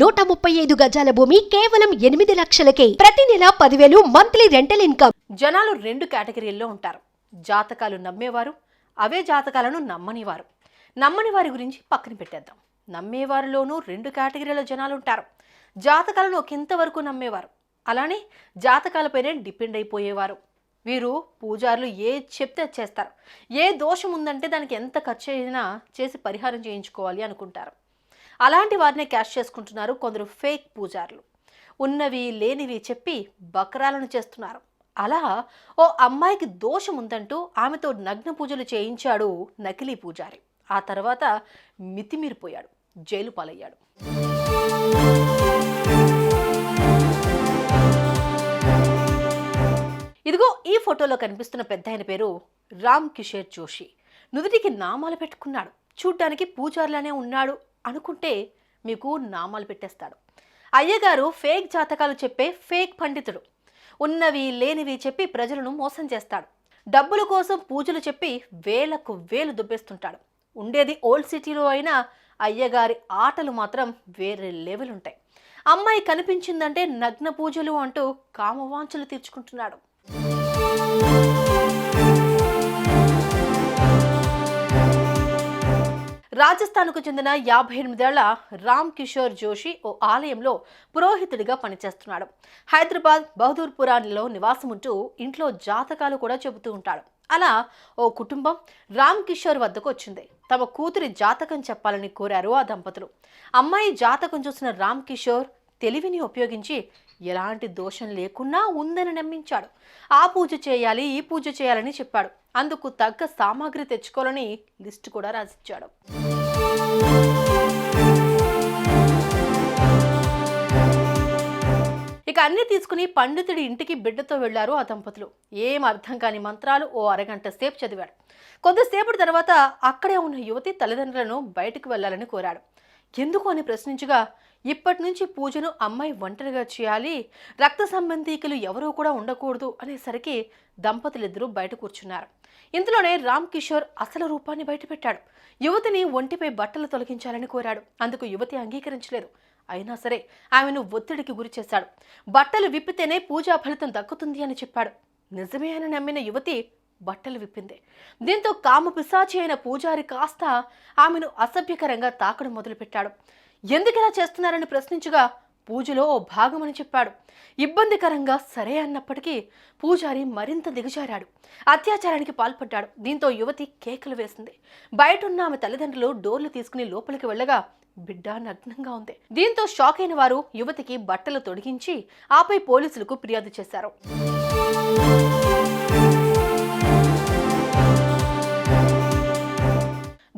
నూట ముప్పై ఐదు గజాల భూమి కేవలం ఎనిమిది లక్షలకే. ప్రతి నెల పదివేలు మంత్లీ రెంటల్ ఇన్కమ్. జనాలు రెండు కేటగిరీల్లో ఉంటారు. జాతకాలు నమ్మేవారు అవే జాతకాలను నమ్మనివారు. నమ్మని వారి గురించి పక్కన పెట్టేద్దాం. నమ్మేవారిలోనూ రెండు కేటగిరీల జనాలు ఉంటారు. జాతకాలను ఒకంతవరకు నమ్మేవారు. అలానే జాతకాలపైనే డిపెండ్ అయిపోయేవారు. వీరు పూజారులు ఏ చెప్తే చేస్తారు. ఏ దోషం ఉందంటే దానికి ఎంత ఖర్చు అయినా చేసి పరిహారం చేయించుకోవాలి అనుకుంటారు. అలాంటి వారినే క్యాష్ చేసుకుంటున్నారు కొందరు ఫేక్ పూజారులు. ఉన్నవి లేనివి చెప్పి బకరాలను చేస్తున్నారు. అలా ఓ అమ్మాయికి దోషం ఉందంటూ ఆమెతో నగ్న పూజలు చేయించాడు నకిలీ పూజారి. ఆ తర్వాత మితిమీరిపోయాడు జైలు పాలయ్యాడు. ఇదిగో ఈ ఫోటోలో కనిపిస్తున్న పెద్ద ఆయన పేరు రామ్ కిషోర్ జోషి. నుదుటికి నామాలు పెట్టుకున్నాడు. చూడ్డానికి పూజారులానే ఉన్నాడు అనుకుంటే మీకు నామాలు పెట్టేస్తాడు. అయ్యగారు ఫేక్ జాతకాలు చెప్పే ఫేక్ పండితుడు. ఉన్నవి లేనివి చెప్పి ప్రజలను మోసం చేస్తాడు. డబ్బుల కోసం పూజలు చెప్పి వేలకు వేలు దుబ్బేస్తుంటాడు. ఉండేది ఓల్డ్ సిటీలో అయినా అయ్యగారి ఆటలు మాత్రం వేరే లెవెల్ ఉంటాయి. అమ్మాయి కనిపించిందంటే నగ్న పూజలు అంటూ కామవాంఛలు తీర్చుకుంటున్నాడు. రాజస్థాన్కు చెందిన యాభై ఎనిమిదేళ్ళ రామ్ కిషోర్ జోషి ఓ ఆలయంలో పురోహితుడిగా పనిచేస్తున్నాడు. హైదరాబాద్ బహదూర్పురాలో నివాసం ఉంటూ ఇంట్లో జాతకాలు కూడా చెబుతూ ఉంటాడు. అలా ఓ కుటుంబం రామ్ కిషోర్ వద్దకు వచ్చింది. తమ కూతురి జాతకం చెప్పాలని కోరారు ఆ దంపతులు. అమ్మాయి జాతకం చూసిన రామ్ కిషోర్ తెలివిని ఉపయోగించి ఎలాంటి దోషం లేకున్నా ఉందని నమ్మించాడు. ఆ పూజ చేయాలి ఈ పూజ చేయాలని చెప్పాడు. అందుకు తగ్గ సామాగ్రి తెచ్చుకోవాలని లిస్టు కూడా రాసిచ్చాడు. ఇక అన్ని తీసుకుని పండితుడి ఇంటికి బిడ్డతో వెళ్ళారు ఆ దంపతులు. ఏం అర్థం కాని మంత్రాలు ఓ అరగంట సేపు చదివాడు. కొద్దిసేపటి తర్వాత అక్కడే ఉన్న యువతి తల్లిదండ్రులను బయటకు వెళ్ళాలని కోరాడు. ఎందుకు అని ప్రశ్నించగా ఇప్పటి నుంచి పూజను అమ్మాయి ఒంటరిగా చేయాలి రక్త సంబంధీకులు ఎవరూ కూడా ఉండకూడదు అనేసరికి దంపతులిద్దరూ బయట కూర్చున్నారు. ఇంతలోనే రామ్ కిషోర్ అసలు రూపాన్ని బయటపెట్టాడు. యువతిని ఒంటిపై బట్టలు తొలగించాలని కోరాడు. అందుకు యువతి అంగీకరించలేదు. అయినా సరే ఆమెను ఒత్తిడికి గురి చేశాడు. బట్టలు విప్పితేనే పూజా ఫలితం దక్కుతుంది అని చెప్పాడు. నిజమే అని నమ్మిన యువతి బట్టలు విప్పింది. దీంతో కామ పిశాచి అయిన పూజారి కాస్త ఆమెను అసభ్యకరంగా తాకడం మొదలుపెట్టాడు. ఎందుకు చేస్తున్నారని ప్రశ్నించగా పూజలో ఓ భాగమని చెప్పాడు. ఇబ్బందికరంగా సరే అన్నప్పటికీ పూజారి మరింత దిగజారాడు. అత్యాచారానికి పాల్పడ్డాడు. దీంతో యువతి కేకలు వేసింది. బయట ఉన్న ఆమె తల్లిదండ్రులు డోర్లు తీసుకుని లోపలికి వెళ్ళగా బిడ్డ నగ్నంగా ఉంది. దీంతో షాక్ అయిన వారు యువతికి బట్టలు తొడిగించి ఆపై పోలీసులకు ఫిర్యాదు చేశారు.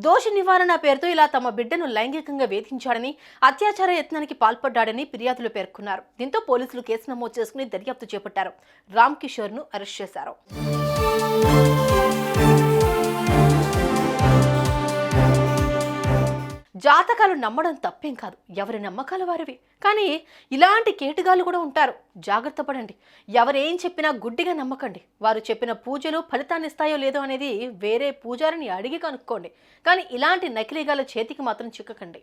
దోష నివారణ పేరుతో ఇలా తమ బిడ్డను లైంగికంగా వేధించాడని అత్యాచార యత్నానికి పాల్పడ్డాడని ఫిర్యాదులు పేర్కొన్నారు. దీంతో పోలీసులు కేసు నమోదు చేసుకుని దర్యాప్తు చేపట్టారు. రామ్ కిషోర్ను అరెస్ట్ చేశారు. జాతకాలు నమ్మడం తప్పేం కాదు. ఎవరి నమ్మకాలు వారివి. కానీ ఇలాంటి కేటుగాలు కూడా ఉంటారు. జాగ్రత్త పడండి. ఎవరేం చెప్పినా గుడ్డిగా నమ్మకండి. వారు చెప్పిన పూజలు ఫలితాన్ని ఇస్తాయో లేదో అనేది వేరే పూజారిని అడిగి కనుక్కోండి. కానీ ఇలాంటి నకిలీగాల చేతికి మాత్రం చిక్కకండి.